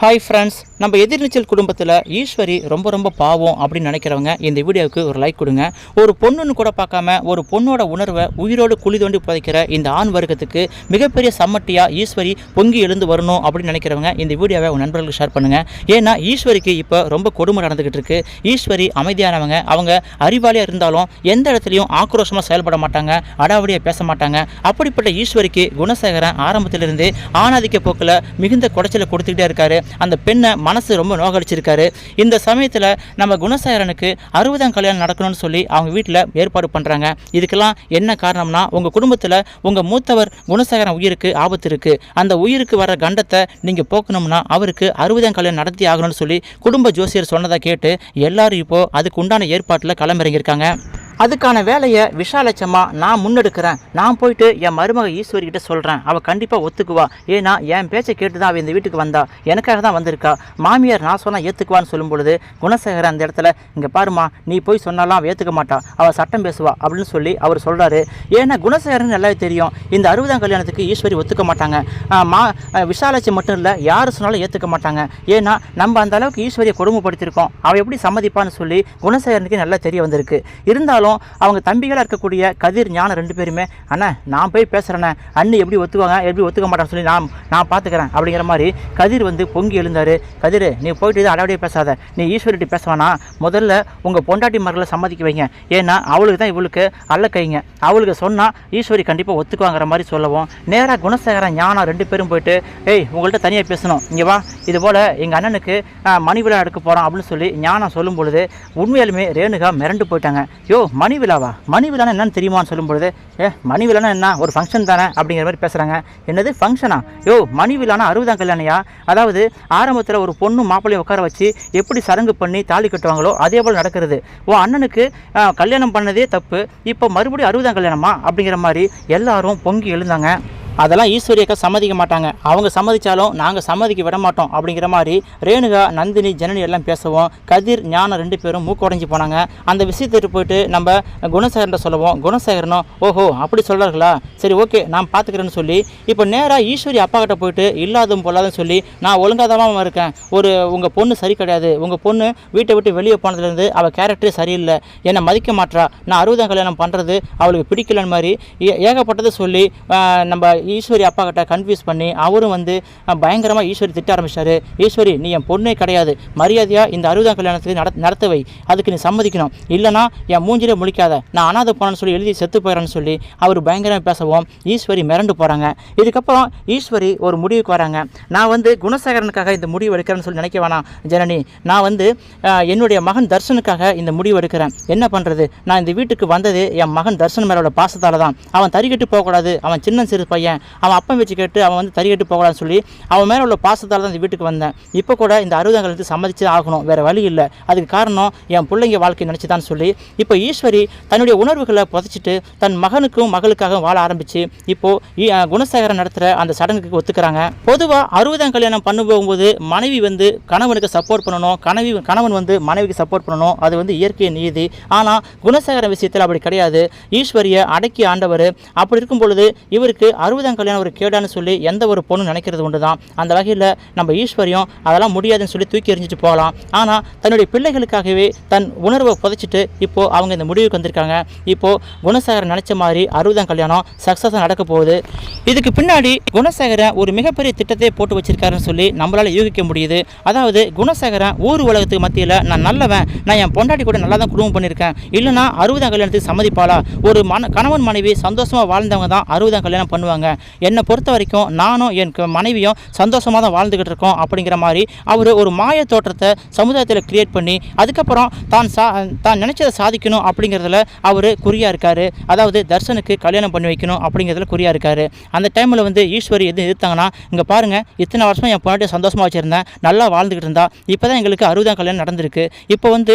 Hi friends நம்ம எதிர்நீச்சல் குடும்பத்தில் ஈஸ்வரி ரொம்ப ரொம்ப பாவம் அப்படின்னு நினைக்கிறவங்க இந்த வீடியோவுக்கு ஒரு லைக் கொடுங்க. ஒரு பொண்ணுன்னு கூட பார்க்காம ஒரு பொண்ணோட உணர்வை உயிரோடு குழி தோண்டி புதைக்கிற இந்த ஆண் வர்க்கத்துக்கு மிகப்பெரிய சம்மட்டியாக ஈஸ்வரி பொங்கி எழுந்து வரணும் அப்படின்னு நினைக்கிறவங்க இந்த வீடியோவை உங்கள் நண்பர்களுக்கு ஷேர் பண்ணுங்கள் ஏன்னா ஈஸ்வரிக்கு இப்போ ரொம்ப கொடுமை நடந்துக்கிட்டு இருக்கு. ஈஸ்வரி அமைதியானவங்க. அவங்க அறிவாளியாக இருந்தாலும் எந்த இடத்துலையும் ஆக்ரோஷமாக செயல்பட மாட்டாங்க அடாவடியாக பேச மாட்டாங்க. அப்படிப்பட்ட ஈஸ்வரிக்கு குணசேகரன் ஆரம்பத்திலிருந்து ஆணாதிக்க போக்கில் மிகுந்த குடைச்சலை கொடுத்துக்கிட்டே இருக்காரு. அந்த பெண்ணை மனசு ரொம்ப நோகடிச்சிருக்காரு. இந்த சமயத்தில் நம்ம குணசேகரனுக்கு அறுபதாம் கல்யாணம் நடக்கணும்னு சொல்லி அவங்க வீட்டில் ஏற்பாடு பண்ணுறாங்க இதுக்கெல்லாம் என்ன காரணம்னா உங்கள் குடும்பத்தில் உங்கள் மூத்தவர் குணசேகரன் உயிருக்கு ஆபத்து இருக்குது அந்த உயிருக்கு வர கண்டத்தை நீங்கள் போக்கணும்னா அவருக்கு அறுபதாம் கல்யாணம் நடத்தி ஆகணும்னு சொல்லி குடும்ப ஜோசியர் சொன்னதை கேட்டு எல்லாரும் இப்போது அதுக்கு உண்டான ஏற்பாட்டில் களமிறங்கியிருக்காங்க. அதுக்கான வேலையை விஷாலட்சமா நான் முன்னெடுக்கிறேன். நான் போயிட்டு என் மருமக ஈஸ்வரி கிட்ட சொல்கிறேன் அவள் கண்டிப்பாக ஒத்துக்குவா. ஏன்னா என் பேச்சை கேட்டு தான் அவள் இந்த வீட்டுக்கு வந்தா. எனக்காக தான் வந்திருக்கா. மாமியார் நான் சொன்னால் ஏற்றுக்குவான்னு சொல்லும் பொழுது குணசேகர் அந்த இடத்துல இங்கே பாருமா நீ போய் சொன்னாலும் அவள் ஏற்றுக்க மாட்டா. அவள் சட்டம் பேசுவா. அப்படின்னு சொல்லி அவர் சொல்கிறாரு ஏன்னா குணசேகரன் நல்லாவே தெரியும். இந்த அறுபதாம் கல்யாணத்துக்கு ஈஸ்வரி ஒத்துக்க மாட்டாங்க. மா ஆஹ் விஷாலட்சி மட்டும் இல்லை யார் சொன்னாலும் ஏற்றுக்க மாட்டாங்க. ஏன்னா நம்ம அந்த அளவுக்கு ஈஸ்வரியை கொடுமைப்படுத்தியிருக்கோம். அவள் எப்படி சம்மதிப்பான்னு சொல்லி குணசேகரனுக்கு நல்லா தெரிய வந்திருக்கு. இருந்தாலும் அவங்க தம்பிகளாக இருக்கக்கூடிய கதிர் ஞானம் ரெண்டு பேருமே அண்ணா நான் போய் பேசுகிறேண்ணே அண்ணி எப்படி ஒத்துவாங்க? எப்படி ஒத்துக்க மாட்டான்னு சொல்லி நான் நான் பார்த்துக்கிறேன் அப்படிங்கிற மாதிரி கதிர் வந்து பொங்கி எழுந்தார். கதிர் நீ போயிட்டு இது அடாவடியே பேசாத. நீ ஈஸ்வரிட்டு பேசவானா முதல்ல உங்கள் பொண்டாட்டி மார்களை சம்மதிக்க வைங்க. ஏன்னா அவளுக்கு தான் இவளுக்கு அல்ல கைங்க அவளுக்கு சொன்னால் ஈஸ்வரி கண்டிப்பாக ஒத்துக்குவாங்கிற மாதிரி சொல்லவும். நேராக குணசேகரன் ஞானம் ரெண்டு பேரும் போயிட்டு ஏய் உங்கள்கிட்ட தனியாக பேசணும். இங்கே வா. இது போல் எங்கள் அண்ணனுக்கு மணி விழா எடுக்க போகிறோம் அப்படின்னு சொல்லி ஞானம் சொல்லும் பொழுது உண்மையாலுமே ரேணுகா மிரண்டு போயிட்டாங்க. யோ மணி விழாவா மணி விழானா என்னன்னு தெரியுமான்னு சொல்லும்பொழுது ஏ மணி விழானா என்ன? ஒரு ஃபங்க்ஷன் தானே? அப்படிங்கிற மாதிரி பேசுகிறாங்க என்னது? ஃபங்க்ஷனா யோ மணி விழானா அறுபதாம் கல்யாணையா அதாவது ஆரம்பத்தில் ஒரு பொண்ணு மாப்பிள்ளையை உட்கார வச்சு எப்படி சடங்கு பண்ணி தாலி கட்டுவாங்களோ அதே போல் நடக்கிறது. ஓ அண்ணனுக்கு கல்யாணம் பண்ணதே தப்பு. இப்போ மறுபடியும் அறுபதாம் கல்யாணமா? அப்படிங்கிற மாதிரி எல்லாரும் பொங்கி எழுந்தாங்க. அதெல்லாம் ஈஸ்வரியக்கா சம்மதிக்க மாட்டாங்க. அவங்க சம்மதிச்சாலும் நாங்கள் சம்மதிக்க விட மாட்டோம் அப்படிங்கிற மாதிரி ரேணுகா நந்தினி ஜனனி எல்லாம் பேசவும். கதிர் ஞானம் ரெண்டு பேரும் மூக்குடைஞ்சு போனாங்க. அந்த விஷயத்திட்டு போயிட்டு நம்ம குணசேகரன் சொல்லுவோம். குணசேகரனும் ஓஹோ அப்படி சொல்கிறார்களா சரி ஓகே நான் பார்த்துக்கிறேன்னு சொல்லி இப்போ நேராக ஈஸ்வரி அப்பா கிட்ட போயிட்டு இல்லாதும் பொல்லாதுன்னு சொல்லி நான் ஒழுங்காதமாக இருக்கேன். ஒரு உங்கள் பொண்ணு சரி கிடையாது. உங்கள் பொண்ணு வீட்டை விட்டு வெளியே போனதுலேருந்து அவள் கேரக்டரே சரியில்லை. என்னை மதிக்க மாட்றா. நான் அறுபதாம் கல்யாணம் பண்ணுறது அவளுக்கு பிடிக்கலன்னு மாதிரி ஏ- ஏகப்பட்டதை சொல்லி நம்ம ஈஸ்வரி அப்பா கிட்ட கன்ஃபியூஸ் பண்ணி அவரும் வந்து பயங்கரமாக ஈஸ்வரி திட்ட ஆரம்பிச்சாரு. ஈஸ்வரி நீ என் பொண்ணே கிடையாது. மரியாதையாக இந்த அறுபதாம் கல்யாணத்துக்கு நட நடத்த வை அதுக்கு நீ சம்மதிக்கணும். இல்லைனா என் மூஞ்சிலே முழிக்காத. நான் அனாதை போனேன்னு சொல்லி எழுதி செத்து போயிடறேன்னு சொல்லி அவர் பயங்கரமாக பேசவும் ஈஸ்வரி மிரண்டு போகிறாங்க இதுக்கப்புறம் ஈஸ்வரி ஒரு முடிவுக்கு வராங்க. நான் வந்து குணசேகரனுக்காக இந்த முடிவு எடுக்கிறேன்னு சொல்லி நினைக்க வேணாம் ஜனனி. நான் வந்து என்னுடைய மகன் தர்ஷனுக்காக இந்த முடிவு எடுக்கிறேன். என்ன பண்ணுறது நான் இந்த வீட்டுக்கு வந்தது என் மகன் தர்ஷன் மேலோட பாசத்தால் தான். அவன் தறிக்கிட்டு போகக்கூடாது. அவன் சின்ன சிறு பையன். அவன் அப்பன் வச்சு கேட்டு அவன் வந்து தறி கட்டு போகலான்னு சொல்லி அவன் மேலே உள்ள பாசத்தால் தான் இந்த வீட்டுக்கு வந்தேன். இப்போ கூட இந்த அறுபதாம் கல்யாணத்துக்கு சம்மதிச்சு ஆகணும். வேறு வழி இல்லை. அதுக்கு காரணம் என் பிள்ளைங்க வாழ்க்கை நினச்சி தான் சொல்லி இப்போ ஈஸ்வரி தன்னுடைய உணர்வுகளை புதைச்சிட்டு தன் மகனுக்கும் மகளுக்காக வாழ ஆரம்பிச்சு இப்போ குணசேகரன் நடத்துகிற அந்த சடங்குக்கு ஒத்துக்கிறாங்க. பொதுவாக அறுபதாம் கல்யாணம் பண்ண போகும்போது மனைவி வந்து கணவனுக்கு சப்போர்ட் பண்ணணும். கனவி கணவன் வந்து மனைவிக்கு சப்போர்ட் பண்ணணும். அது வந்து இயற்கை நீதி. ஆனால் குணசேகரன் விஷயத்தில் அப்படி கிடையாது. ஈஸ்வரியை அடக்கி ஆண்டவர். அப்படி இருக்கும் பொழுது இவருக்கு அறுபதாம் கல்யாணம் ஒரு கேடான்னு சொல்லி எந்த ஒரு பொண்ணு நினைக்கிறது உண்டு தான் அந்த வகையில் நம்ம ஈஸ்வரியும் அதெல்லாம் முடியாதுன்னு சொல்லி தூக்கி எறிஞ்சிட்டு போகலாம். ஆனால் தன்னுடைய பிள்ளைகளுக்காகவே தன் உணர்வை புதைச்சிட்டு இப்போது அவங்க இந்த முடிவுக்கு வந்திருக்காங்க. இப்போது குணசேகரன் நினச்ச மாதிரி அறுபதாம் கல்யாணம் சக்ஸஸாக நடக்க போகுது. இதுக்கு பின்னாடி குணசேகரன் ஒரு மிகப்பெரிய திட்டத்தை போட்டு வச்சிருக்காருன்னு சொல்லி நம்மளால் யூகிக்க முடியுது. அதாவது குணசேகரன் ஊர் உலகத்துக்கு மத்தியில் நான் நல்லவன் நான் என் பொண்டாட்டி கூட நல்லா தான் குடும்பம் பண்ணியிருக்கேன் இல்லைனா அறுபதாம் கல்யாணத்துக்கு சம்மதிப்பாளா? ஒரு மன கணவன் மனைவி சந்தோஷமாக வாழ்ந்தவங்க தான் அறுபதாம் கல்யாணம் பண்ணுவாங்க. என்னை பொறுத்த வரைக்கும் நானும் என் மனைவியும் சந்தோஷமாக தான் வாழ்ந்துக்கிட்டு இருக்கோம் அப்படிங்கிற மாதிரி அவர் ஒரு மாய தோற்றத்தை சமுதாயத்தில் கிரியேட் பண்ணி அதுக்கப்புறம் தான் சா தான் நினச்சதை சாதிக்கணும் அப்படிங்கிறதுல அவர் குறியாக இருக்கார். அதாவது தர்ஷனுக்கு கல்யாணம் பண்ணி வைக்கணும் அப்படிங்கிறதுல குறியாக இருக்கார். அந்த டைமில் வந்து ஈஸ்வரி எது எதிர்த்தாங்கன்னா இங்கே பாருங்கள் இத்தனை வருஷம் என் பொண்ணாட்டியை சந்தோஷமாக வச்சுருந்தேன் நல்லா வாழ்ந்துக்கிட்டு இருந்தா இப்போ தான் எங்களுக்கு அறுபதாம் கல்யாணம் நடந்திருக்கு. இப்போ வந்து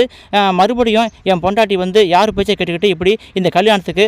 மறுபடியும் என் பொண்டாட்டி வந்து யார் பேச்சை கேட்டுக்கிட்டு இப்படி இந்த கல்யாணத்துக்கு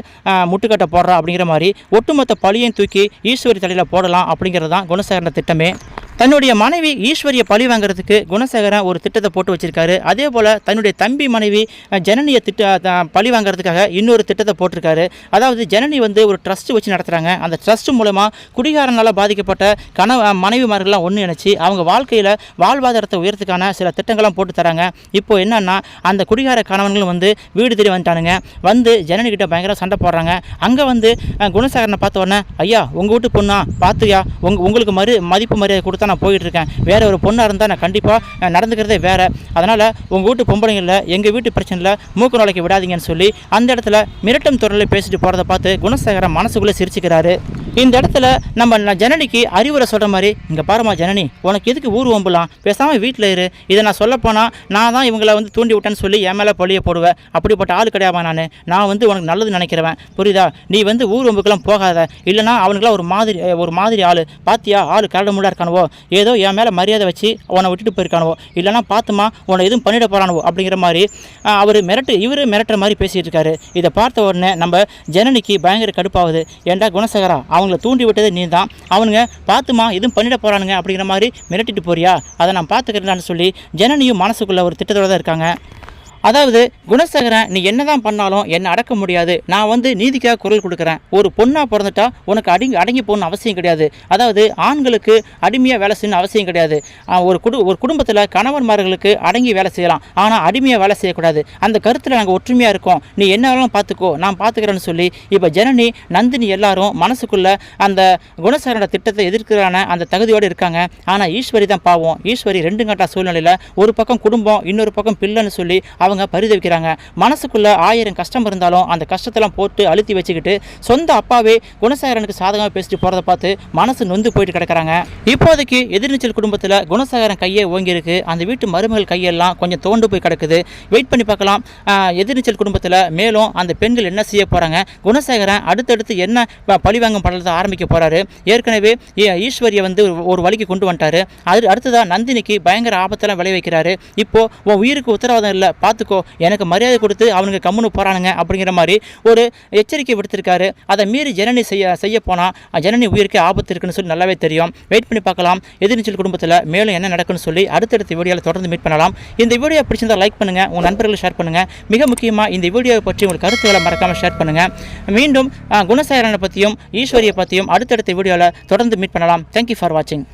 முட்டுக்கட்டை போடுறா அப்படிங்கிற மாதிரி ஒட்டுமொத்த பழியையும் தூக்கி ஈஸ்வரி தலையில் போடலாம் அப்படிங்கிறது தான் குணசேகரன் திட்டமே. தன்னுடைய மனைவி ஈஸ்வரியை பழி வாங்குறதுக்கு குணசேகரன் ஒரு திட்டத்தை போட்டு வச்சிருக்காரு. அதே போல் தன்னுடைய தம்பி மனைவி ஜனனியை திட்ட த- பழி வாங்குறதுக்காக இன்னொரு திட்டத்தை போட்டிருக்காரு. அதாவது ஜனனி வந்து ஒரு ட்ரஸ்ட் வச்சு நடத்துகிறாங்க அந்த ட்ரஸ்ட் மூலமாக குடிகாரனால் பாதிக்கப்பட்ட கணவ மனைவிமார்கள்லாம் ஒன்று இணைச்சி அவங்க வாழ்க்கையில் வாழ்வாதாரத்தை உயர்த்துக்கான சில திட்டங்கள்லாம் போட்டு தராங்க. இப்போ என்னன்னா அந்த குடிகார கணவன்களும் வந்து வீடு தேடி வந்துட்டானுங்க. வந்து ஜனனிக்கிட்ட பயங்கர சண்டை போடுறாங்க. அங்கே வந்து குணசேகரனை பார்த்த உடனே ஐயா உங்கள் வீட்டு பொண்ணா? பார்த்துயா உங்க உங்களுக்கு மறு மதிப்பு மரியாதை கொடுத்தா நான் போயிட்டு இருக்கேன் வேற ஒரு பொண்ணாக இருந்தால் நான் கண்டிப்பாக நடந்துக்கிறதே வேற. அதனால் உங்கள் வீட்டு பொம்பளைங்களில் எங்கள் வீட்டு பிரச்சனையில் மூக்கு நுழைக்க விடாதீங்கன்னு சொல்லி அந்த இடத்துல மிரட்டும் துறையில் பேசிட்டு போகிறத பார்த்து குணசேகரன் மனசுக்குள்ளே சிரிச்சுக்கிறாரு. இந்த இடத்துல நம்ம ஜனனிக்கு அறிவுரை சொல்கிற மாதிரி இங்கே பாருமா ஜனனி உனக்கு எதுக்கு ஊர் ஓம்பலாம் பேசாமல் வீட்டில் இரு. இதை நான் சொல்லப்போனால் நான் தான் இவங்களை வந்து தூண்டி விட்டேன்னு சொல்லி என் மேலே பழிய போடுவேன் அப்படிப்பட்ட ஆள் கிடையாமா நான்? நான் வந்து உனக்கு நல்லது நினைக்கிறவன். புரியுதா? நீ வந்து ஊர் வம்புக்கெல்லாம் போகாத. இல்லைனா அவனுக்குலாம் ஒரு மாதிரி ஒரு மாதிரி ஆள். பாத்தியா? ஆள் கரடு முள்ளா இருக்கானுவோ? ஏதோ என் மேலே மரியாதை வச்சு உன்னை விட்டுட்டு போயிருக்கானுவோ? இல்லைனா பார்த்துமா உன்னை எதுவும் பண்ணிட போகிறானுவோ அப்படிங்கிற மாதிரி அவர் மிரட்டு இவர் மிரட்டுற மாதிரி பேசிகிட்டு இருக்காரு. இதை பார்த்த உடனே நம்ம ஜனனிக்கு பயங்கர கடுப்பாகுது. ஏன்டா குணசேகரா? அவங்கள தூண்டி விட்டது நீ தான் அவனுங்க பார்த்துமா எதுவும் பண்ணிட போகிறானுங்க அப்படிங்கிற மாதிரி மிரட்டிட்டு போறியா? அதை நான் பார்த்துக்கிறேன்னு சொல்லி ஜனனியும் மனசுக்குள்ளே ஒரு திட்டத்தோட தான் இருக்காங்க. அதாவது குணசேகரன் நீ என்னதான் பண்ணாலும் என்னை அடக்க முடியாது. நான் வந்து நீதிக்காக குரல் கொடுக்குறேன். ஒரு பொண்ணாக பிறந்துட்டா உனக்கு அடங்கி அடங்கி போகணும் அவசியம் கிடையாது. அதாவது ஆண்களுக்கு அடிமையாக வேலை செய்யணும் அவசியம் கிடையாது. ஒரு குடு ஒரு குடும்பத்தில் கணவன்மார்களுக்கு அடங்கி வேலை செய்யலாம். ஆனால் அடிமையாக வேலை செய்யக்கூடாது. அந்த கருத்தில் நாங்கள் ஒற்றுமையாக இருக்கோம். நீ என்ன வேணாலும் பார்த்துக்கோ நான் பார்த்துக்கிறேன்னு சொல்லி இப்போ ஜனனி நந்தினி எல்லாரும் மனசுக்குள்ள அந்த குணசேகரனோட திட்டத்தை எதிர்க்கிறான அந்த தகுதியோடு இருக்காங்க. ஆனால் ஈஸ்வரி தான் பாவம். ஈஸ்வரி ரெண்டு கட்ட சூழ்நிலையில் ஒரு பக்கம் குடும்பம் இன்னொரு பக்கம் பிள்ளைன்னு சொல்லி அவங்க பரிதவிக்கிறாங்க. மனசுக்குள்ள ஆயிரம் கஷ்டம் இருந்தாலும் அந்த கஷ்டத்தெல்லாம் போட்டு அழுத்தி வச்சுக்கிட்டு சொந்த அப்பாவே குணசேகரனுக்கு சாதகமாக பேசிட்டு போகிறத பார்த்து மனசு நொந்து போயிட்டு கிடக்குறாங்க. இப்போதைக்கு எதிர்நீச்சல் குடும்பத்தில் குணசேகரன் கையை ஓங்கியிருக்கு. அந்த வீட்டு மருமகள் கையெல்லாம் கொஞ்சம் தோண்டு போய் கிடக்குது. வெயிட் பண்ணி பார்க்கலாம். எதிர்நீச்சல் குடும்பத்தில் மேலும் அந்த பெண்கள் என்ன செய்ய போகிறாங்க குணசேகரன் அடுத்தடுத்து என்ன ப- பழிவாங்கும் படலத்தை ஆரம்பிக்க போகிறாரு ஏற்கனவே ஈஸ்வரியை வந்து ஒரு- வழிக்கு கொண்டு வந்துட்டாரு. அது அடுத்ததாக நந்தினிக்கு பயங்கர ஆபத்தெல்லாம் விளைவிக்கிறாரு. இப்போ உன் உயிருக்கு உத்தரவாதம் இல்லை பார்த்துக்கோ எனக்கு மரியாதை கொடுத்து அவனுங்க கம்முன்னு போகிறானுங்க அப்படிங்கிற மாதிரி ஒரு எச்சரிக்கை விடுத்திருக்காரு. அதை மீறி ஜனனி செய்ய செய்ய போனால் ஜனனி உயிருக்கு ஆபத்து இருக்குன்னு சொல்லி நல்லாவே தெரியும். வெயிட் பண்ணி பார்க்கலாம். எதிர்நீச்சல் குடும்பத்தில் மேலும் என்ன நடக்குன்னு சொல்லி அடுத்தடுத்த வீடியோவில் தொடர்ந்து மீட் பண்ணலாம். இந்த வீடியோ பிடிச்சிருந்தா லைக் பண்ணுங்கள் உங்கள் நண்பர்களுக்கு ஷேர் பண்ணுங்கள் மிக முக்கியமாக இந்த வீடியோவை பற்றி உங்கள் கருத்துக்களை மறக்காமல் ஷேர் பண்ணுங்கள் மீண்டும் குணசாயரனை பற்றியும் ஈஸ்வரியை பற்றியும் அடுத்தடுத்த வீடியோவில் தொடர்ந்து மீட் பண்ணலாம். தேங்க்யூ ஃபார் வாட்சிங்